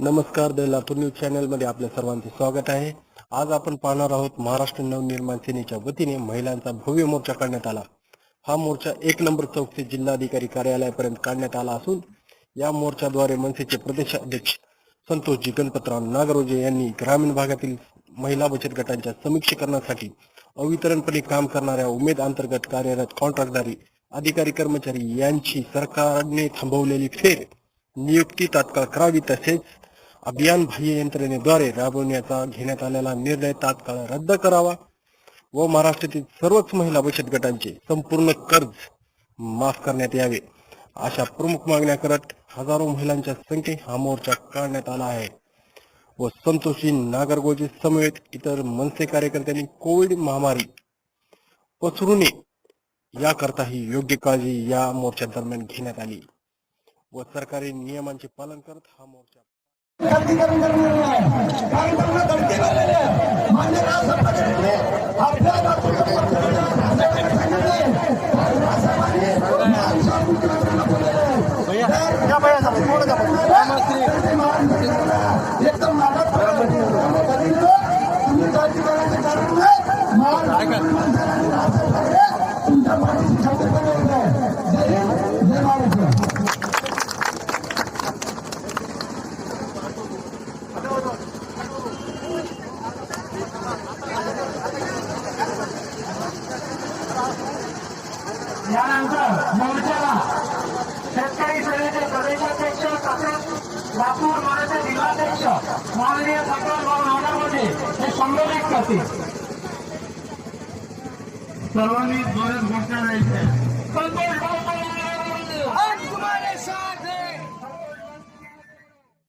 नमस्कार the Latur news चॅनलमध्ये आपल्या सर्वांचे स्वागत आहे. आज आपण पाहणार आहोत महाराष्ट्र नवनिर्माण सेनेच्या वतीने महिलांचा भव्य मोर्चा काढण्यात आला. हा मोर्चा एक नंबर चौक ते जिल्हाधिकारी कार्यालयापर्यंत काढण्यात आला असून या मोर्चाद्वारे मनसेचे प्रदेश अध्यक्ष संतोषजी गणपतराव नागरोजे यांनी ग्रामीण भागातील महिला बचत गटांच्या समीक्षीकरणासाठी अवितरणपणे काम करणाऱ्या उमेद अंतर्गत कार्यरत कॉन्ट्रॅक्टदारी अधिकारी कर्मचारी यांची सरकारने थांबवलेली फेर नियुक्ती तात्काळ करावी तसेच अभियान बाह्य यंत्रणेद्वारे राबवण्याचा घेण्यात आलेला निर्णय तात्काळ रद्द करावा व महाराष्ट्रातील सर्वच महिला बचत गटांचे संपूर्ण कर्ज माफ करण्यात यावे. अशा प्रमुख मागण्या करत हजारो महिलांच्या संख्ये हा मोर्चा काढण्यात आला आहे. व संतोषी नागरगोजे समेत इतर मनसे कार्यकर्त्यांनी कोविड महामारी पसरू नये याकरताही योग्य काळजी या मोर्चा दरम्यान घेण्यात आली. व सरकारी नियमांचे पालन करत हा मोर्चा गर्दी करून जमलेली आहे काही जण गर्दी झालेली आहे. मान्य राष्ट्रपतींनी आपल्या एकदम नाटक तुम्ही गर्दी कारण नाही तुमच्या पाठीशी यानंतर मोर्चाला शेतकरी सेनेचे प्रदेशाध्यक्ष तसेच लातूर मानाचे जिल्हाध्यक्ष माननीय भाऊ नागामध्ये हे संबोधित करतील सर्वांनी जोरात घोषणा द्यायची.